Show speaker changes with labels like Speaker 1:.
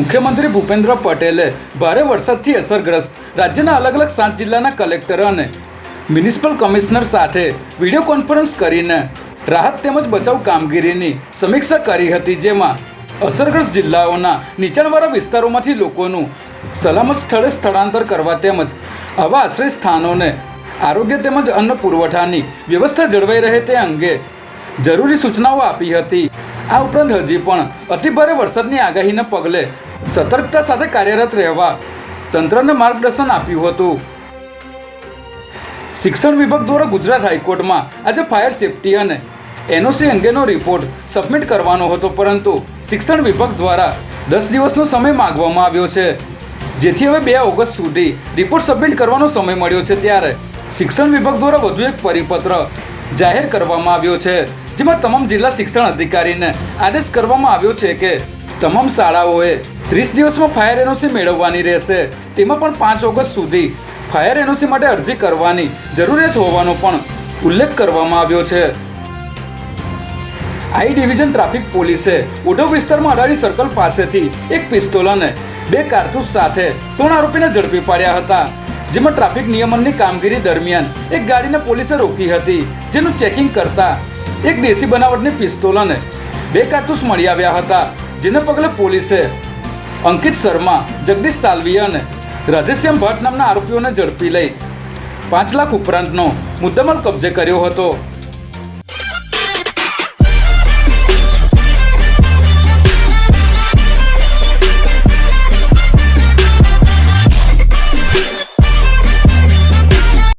Speaker 1: મુખ્યમંત્રી ભૂપેન્દ્ર પટેલે ભારે વરસાદથી અસરગ્રસ્ત રાજ્યના અલગ અલગ સાત જિલ્લાના કલેક્ટર અને મ્યુનિસિપલ કમિશનર સાથે વીડિયો કોન્ફરન્સ કરીને રાહત તેમજ બચાવ કામગીરીની સમીક્ષા કરી હતી, જેમાં અસરગ્રસ્ત જિલ્લાઓના નીચાણવાળા વિસ્તારોમાંથી લોકોનું સલામત સ્થળે સ્થળાંતર કરવા તેમજ આવા આશ્રય સ્થાનોને આરોગ્ય તેમજ અન્ન પુરવઠાની વ્યવસ્થા જળવાઈ રહે તે અંગે જરૂરી સૂચનાઓ આપી હતી. આ ઉપરાંત હજી પણ અતિભારે વરસાદની આગાહીને પગલે સતર્કતા સાથે કાર્યરત રહેવા તંત્રને માર્ગદર્શન આપ્યું હતું. શિક્ષણ વિભાગ દ્વારા ગુજરાત હાઈકોર્ટમાં આજે ફાયર સેફટી અને એનઓસી અંગેનો રિપોર્ટ સબમિટ કરવાનો હતો, પરંતુ શિક્ષણ વિભાગ દ્વારા દસ દિવસનો સમય માગવામાં આવ્યો છે. જેથી હવે બે ઓગસ્ટ સુધી રિપોર્ટ સબમિટ કરવાનો સમય મળ્યો છે, ત્યારે શિક્ષણ વિભાગ દ્વારા વધુ એક પરિપત્ર જાહેર કરવામાં આવ્યો છે. જેમાં તમામ જિલ્લા શિક્ષણ અધિકારીને આદેશ કરવામાં આવ્યો છે કે તમામ શાળાઓએ ત્રીસ દિવસમાં ફાયર એનઓસી મેળવવાની રહેશે. તેમાં પણ પાંચ ઓગસ્ટ સુધી ફાયર એનઓસી માટે અરજી કરવાની જરૂરિયાત હોવાનો પણ ઉલ્લેખ કરવામાં આવ્યો છે. આઈ ડિવિઝન ટ્રાફિક પોલીસે ઉડવ વિસ્તારમાં અડાડી સર્કલ પાસેથી એક પિસ્તોલ અને બે કારતૂસ સાથે ત્રણ આરોપીને ઝડપી પાડ્યા હતા. જેમાં ટ્રાફિક નિયમનની કામગીરી દરમિયાન એક ગાડીને પોલીસે રોકી હતી, જેનું ચેકિંગ કરતા એક દેશી બનાવટની પિસ્તોલ અને બે કારતૂસ મળી આવ્યા હતા, જેને પગલે પોલીસે અંકિત શર્મા, જગદીશ સાલવી અને રાધેશ્યામ ભટ્ટ નામના આરોપીઓને ઝડપી લઈ પાંચ લાખ ઉપરાંતનો મુદ્દામાલ કબજે કર્યો હતો.